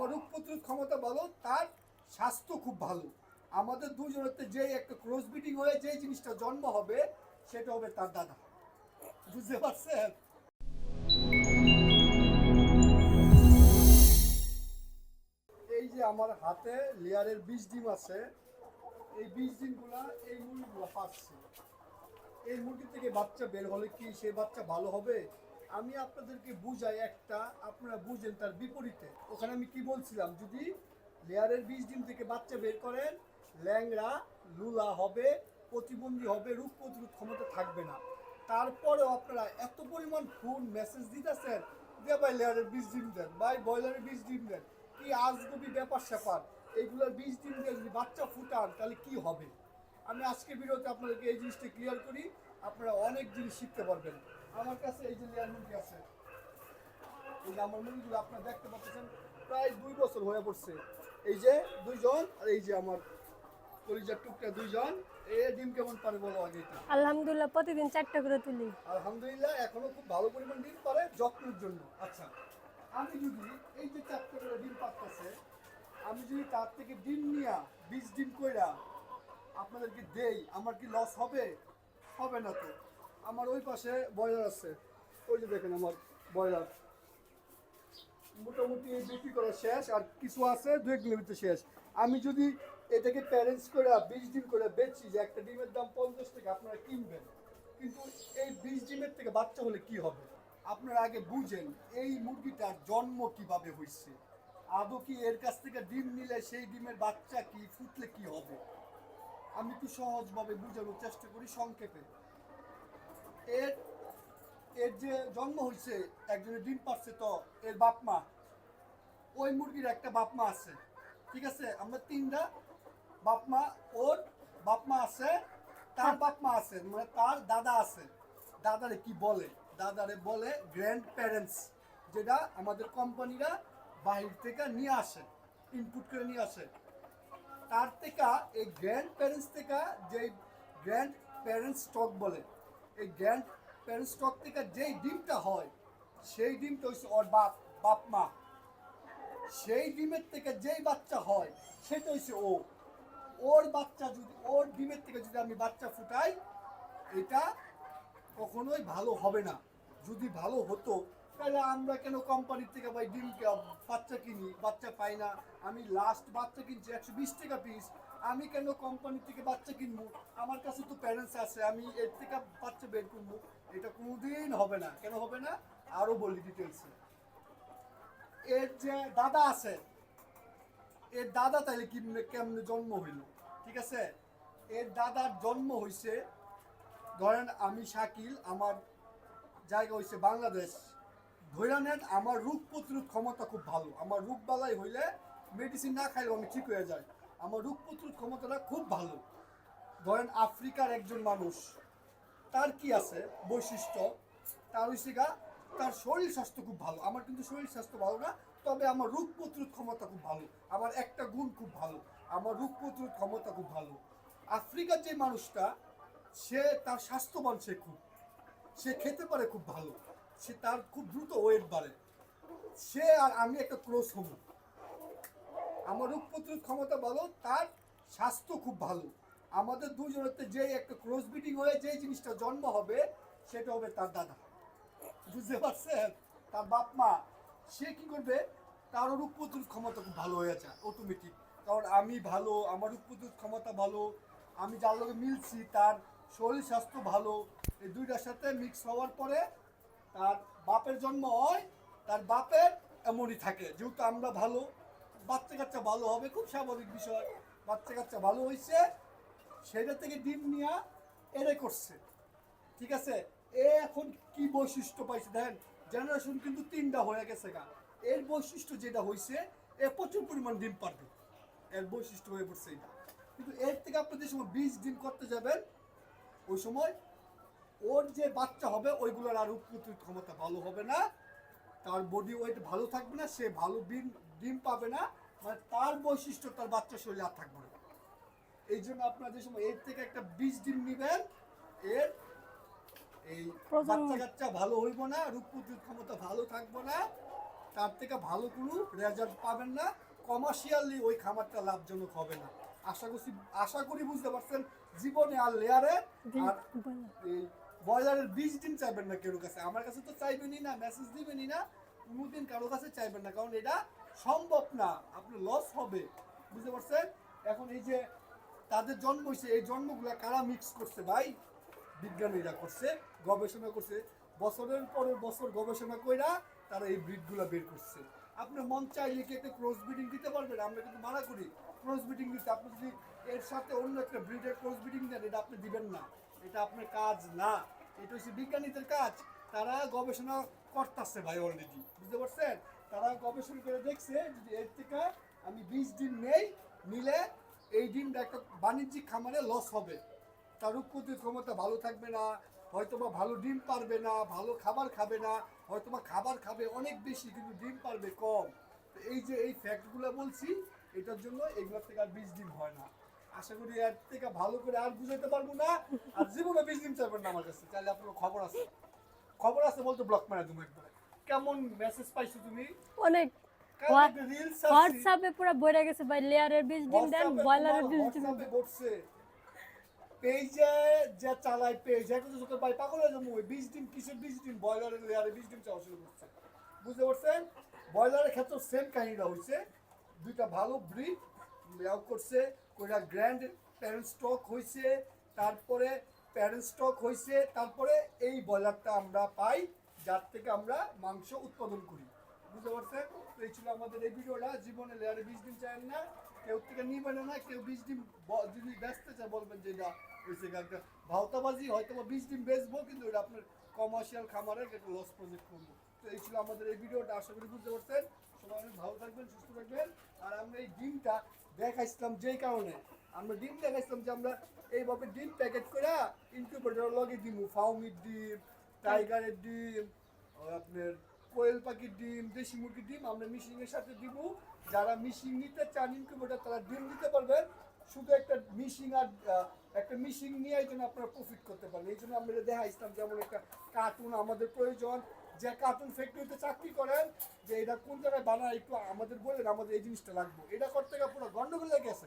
আমার রোগ প্রতিরোধ ক্ষমতা ভালো, তার স্বাস্থ্য খুব ভালো। আমাদের দুজনের যে একটা ক্রস বিটিং হয়ে যে জিনিসটা জন্ম হবে, সেটা হবে তার দাদা। বুঝতে পারছেন? এই যে আমার হাতে লেয়ারের বীজ ডিম আছে, এই বীজ ডিমগুলা এই মুরগিগুলো পাচ্ছে। এই মুরগি থেকে বাচ্চা বের হলে কি সেই বাচ্চা ভালো হবে? আমি আপনাদেরকে বুঝাই একটা, আপনারা বুঝেন তার বিপরীতে। ওখানে আমি কি বলছিলাম? যদি লেয়ারের বীজ ডিম থেকে বাচ্চা বের করেন, ল্যাংড়া, লুলা হবে, প্রতিবন্ধী হবে, রোগ প্রতিরোধ ক্ষমতা থাকবে না। তারপরেও আপনারা এত পরিমাণ ফোন মেসেজ দিতেছেন যে, ভাই, লেয়ারের বীজ ডিম দেন, ভাই, ব্রয়লারের বীজ ডিম দেন, কি আজগবি ব্যাপার স্যাপার? এইগুলোর বীজ ডিম দিয়ে যদি বাচ্চা ফুটান, তাহলে কি হবে? আমি আজকে ভিডিওতে আপনাদেরকে এই জিনিসটা ক্লিয়ার করি, আপনারা অনেক জিনিস শিখতে পারবেন। আমার কাছে এই যে লেয়ার মুরগি আছে এই যে আমার মুরগিগুলো আপনারা দেখতে পাচ্ছেন প্রায় দুই বছর হয়ে পড়ছে। এই যে দুইজন আর এই যে আমার কলিজার টুকটা দুইজন এ ডিম কেমন পারে বলো আগে আলহামদুলিল্লাহ প্রতিদিন চারটা করে তুলি। আলহামদুলিল্লাহ এখনও খুব ভালো পরিমাণ ডিম পারে যত্নের জন্য। আচ্ছা আমি যদি এই যে চারটে করে ডিম পাচ্ছে আমি যদি তার থেকে ডিম নিয়া বীজ ডিম কইরা আপনাদেরকে দেই আমার কি লস হবে? হবে না তো। আমার ওই পাশে ব্রয়লার আছে। ওই যে দেখেন আমার ব্রয়লার। মোটামুটি বিক্রি করা শেষ, আর কিছু আছে দুই কিলোমিটার শেষ। আমি যদি এটাকে প্যারেন্টস করে বিশ ডিম করে বেচি যে একটা ডিমের দাম পঞ্চাশ টাকা আপনারা কিনবেন, কিন্তু এই বিশ ডিমের থেকে বাচ্চা হলে কি হবে? আপনারা আগে বুঝেন, এই মুরগিটার জন্ম কীভাবে হয়েছে? আদৌ কি এর কাছ থেকে ডিম নিলে সেই ডিমের বাচ্চা কি, ফুটলে কি হবে? আমি একটু সহজভাবে বোঝানোর চেষ্টা করি সংক্ষেপে। এর এর যে জন্ম হয়েছে একজনের ডিম পাচ্ছে তো, এর বাপ মা। ওই মুরগির একটা বাপ মা আছে, ঠিক আছে? আমরা তিনটা, বাপ মা, ওর বাপ মা আছে, তার বাপ মা আছে মানে তার দাদা আছে। দাদারে কি বলে? দাদারে বলে গ্র্যান্ড প্যারেন্টস যেটা আমাদের কোম্পানিরা বাহির থেকে নিয়ে আসে ইনপুট করে নিয়ে আসে। তার থেকে এই গ্র্যান্ড প্যারেন্টস থেকে যে গ্র্যান্ড প্যারেন্টস স্টক বলে এই গ্র্যান্ড প্যারেন্টস থেকে যেই ডিমটা হয়, সেই ডিমটা হচ্ছে ওর বাপ বাপ মা। সেই ডিমের থেকে যেই বাচ্চা হয়, সেটা হচ্ছে ও। ওর বাচ্চা যদি, ওর ডিমের থেকে যদি আমি বাচ্চা ফুটাই, এটা কখনোই ভালো হবে না। যদি ভালো হতো, তাহলে আমরা কেন কোম্পানির থেকে ভাই ডিম বাচ্চা কিনি? বাচ্চা পাই না। আমি লাস্ট বাচ্চা কিনছি একশো বিশ টাকা পিস আমি কেন কোম্পানি থেকে বাচ্চা কিনবো? আমার কাছে তো প্যারেন্টস আছে, আমি এর থেকে বাচ্চা বের করব। এটা কোনোদিন হবে না। কেন হবে না? আরও বলি ডিটেলসে এর যে দাদা আছে, এর দাদা তাইলে কেমনে কেমনে জন্ম হইল? ঠিক আছে? এর দাদার জন্ম হইছে, ধরেন আমি শাকিল, আমার জায়গা হইছে বাংলাদেশ। ধরে নেন আমার রোগ প্রতিরোধ ক্ষমতা খুব ভালো। আমার রোগ বালাই হইলে মেডিসিন না খাইলেও আমি ঠিক হয়ে যায় আমার রোগ প্রতিরোধ ক্ষমতাটা খুব ভালো। ধরেন আফ্রিকার একজন মানুষ, তার কি আছে? বৈশিষ্ট্য, তার হইছে গা, তার শরীর স্বাস্থ্য খুব ভালো। আমার কিন্তু শরীর স্বাস্থ্য ভালো না, তবে আমার রোগ প্রতিরোধ ক্ষমতা খুব ভালো। আমার একটা গুণ খুব ভালো, আমার রোগ প্রতিরোধ ক্ষমতা খুব ভালো। আফ্রিকার যে মানুষটা, সে তার স্বাস্থ্যবান সে খুব। সে খেতে পারে খুব ভালো। সে তার খুব দ্রুত ওয়েট বাড়ে। সে আর আমি একটা ক্লোজ হব। আমার রোগ প্রতিরোধ ক্ষমতা ভালো, তার স্বাস্থ্য খুব ভালো। আমাদের দুজনের যে একটা ক্রস বিটিং হয়ে যে জিনিসটা জন্ম হবে, সেটা হবে তার দাদা। বুঝতে পারছেন? তার বাপ মা। সে কি করবে? তারও রোগ প্রতিরোধ ক্ষমতা খুব ভালো হয়ে যায় অটোমেটিক কারণ আমি ভালো, আমার রোগ প্রতিরোধ ক্ষমতা ভালো, আমি যার লগে মিলছি, তার শরীর স্বাস্থ্য ভালো, এই দুইটার সাথে মিক্স হওয়ার পরে তার বাপের জন্ম হয়, তার বাপের এমনই থাকে। যেহেতু আমরা ভালো বাচ্চা কাচ্চা ভালো হবে, খুব স্বাভাবিক বিষয়। বাচ্চা কাচ্চা ভালো হয়েছে সেটা থেকে ডিম নিয়ে এরে করছে। ঠিক আছে? এ এখন কি বৈশিষ্ট্য পাইছে দেখেন জেনারেশন কিন্তু তিনটা হয়ে গেছে গা। এর বৈশিষ্ট্য যেটা হয়েছে এ প্রচুর পরিমাণ ডিম পারবে। এর বৈশিষ্ট্য হয়ে পড়ছে এটা কিন্তু এর থেকে আপনি যে সময় বীজ ডিম করতে যাবেন, ওই সময় ওর যে বাচ্চা হবে, ওইগুলোর আর প্রতিরোধ ক্ষমতা ভালো হবে না। তার বডি ওয়েট ভালো থাকবে না, সে ভালো ডিম ডিম পাবে না। মানে তার বৈশিষ্ট্য তার বাচ্চা শরীরে আর থাকবে না। এই জন্য আপনারা যে সময় এর থেকে একটা বীজ ডিম নেবেন এর এই বাচ্চা কাচ্চা ভালো হইব না রোগ প্রতিরোধ ক্ষমতা ভালো থাকবে না তার থেকে ভালো কোনো রেজাল্ট পাবেন না কমার্শিয়ালি ওই খামারটা লাভজনক হবে না। আশা করছি আশা করি বুঝতে পারছেন জীবনে আর লেয়ারে আর এই ব্রয়লারের বিশ দিন চাইবেন না কেউ কাছে। আমার কাছে তো চাইবেনই না মেসেজ দিবেনই না কোনোদিন কারও কাছে চাইবেন না কারণ এটা সম্ভব না, আপনার লস হবে। বুঝতে পারছেন? এখন এই যে তাদের জন্ম হয়েছে, এই জন্মগুলা কারা মিক্স করছে ভাই? বিজ্ঞানীরা করছে, গবেষণা করছে। বছরের পরের বছর গবেষণা কইরা তারা এই ব্রিডগুলো বের করছে। আপনি মন চাইলে কি একটা ক্রস ব্রিডিং দিতে পারবেন? আমরা কিন্তু মানা করি ক্রস ব্রিডিং দিতে। আপনি যদি এর সাথে অন্য একটা ব্রিডের ক্রস ব্রিডিং দেন, এটা আপনি দিবেন না। এটা আপনার কাজ না। এটা হচ্ছে বিজ্ঞানীদের কাজ। তারা গবেষণা করতেছে ভাই অলরেডি বুঝতে পারছেন? তারা গবেষণা করে দেখছে যদি এর থেকে আমি বিশ ডিম নেই, নিলে এই ডিমটা একটা বাণিজ্যিক খামারে লস হবে। তার রোগ ক্ষমতা ভালো থাকবে না, হয়তোবা ভালো ডিম পারবে না, ভালো খাবার খাবে না, হয়তোবা খাবার খাবে অনেক বেশি, কিন্তু ডিম পারবে কম। এই যে এই ফ্যাক্টগুলো বলছি, এটার জন্য এগুলোর থেকে আর বিশ ডিম হয় না। আশা করি এর থেকে ভালো করে আর বুঝাইতে পারব না, আর জীবনে বিশ ডিম চাইবেন না আমার কাছে। তাহলে আপনার খবর আছে। খবর আছে বলতে ব্লক তুমি একবার। কেমন মেসেজ পাইছো তুমি? অনেক। হোয়াটসঅ্যাপে পুরো ভরে গেছে ভাই লেয়ারের বীজ দেন বীজ ডিম দেন। বসছে পেজে যে চালায় পেজ এখন তো ভাই পাগল হয়ে যাব। দিন কিসের দিন বয়লারের লেয়ারে বিশ দিন চাওয়া শুরু করছে। বুঝতে পারছেন? বয়লারের ক্ষেত্রে সেম কাহিনীটা হয়েছে দুইটা ভালো ব্রিড লেয়াও করছে। কইরা গ্র্যান্ড প্যারেন্ট স্টক হয়েছে তারপরে প্যারেন্ট স্টক হয়েছে তারপরে এই বয়লারটা আমরা পাই। যার থেকে আমরা মাংস উৎপাদন করি। বুঝতে পারছেন? তো এই ছিল আমাদের এই ভিডিওটা। জীবনে লেয়ারে বিশ দিন চায় না। কেউ থেকে নিবেন না, কেউ বিশ দিন যদি ব্যস্ত চায়, বলবেন যে না হয়েছে একটা ভাওতাবাজি হয়তো বা বিশ দিন বেচবো, কিন্তু এটা আপনার কমার্শিয়াল খামারের একটা লস প্রজেক্ট করব। তো এই ছিল আমাদের এই ভিডিওটা। আশা করি বুঝতে পারছেন? সবাই অনেক ভালো থাকবেন, সুস্থ থাকবেন। আর আমরা এই ডিমটা দেখাইছিলাম যেই কারণে। আমরা ডিম দেখাইছিলাম যে আমরা এইভাবে ডিম প্যাকেট করে ইনকিউবেটর লগে দিমু। ফাউমির ডিম টাইগারের ডিম আপনার কোয়েল পাখির ডিম, দেশি মুরগির ডিম আমরা মিশিং এর সাথে দিব। যারা মিশিং নিতে চান ইনকিউবেটর তারা ডিম দিতে পারবেন। শুধু একটা মিশিং আর একটা মিশিং নিয়ে এই জন্য আপনারা প্রফিট করতে পারবেন এই জন্য আমরা দেখাইছিলাম যেমন একটা কার্টুন আমাদের প্রয়োজন। যে কার্টুন ফ্যাক্টরিতে চাকরি করেন, যে এটা কোন জায়গায় বানায় একটু আমাদের বলেন, আমাদের এই জিনিসটা লাগবে। এটা করতে গিয়ে পুরো গন্ডগোল লেগে গেছে।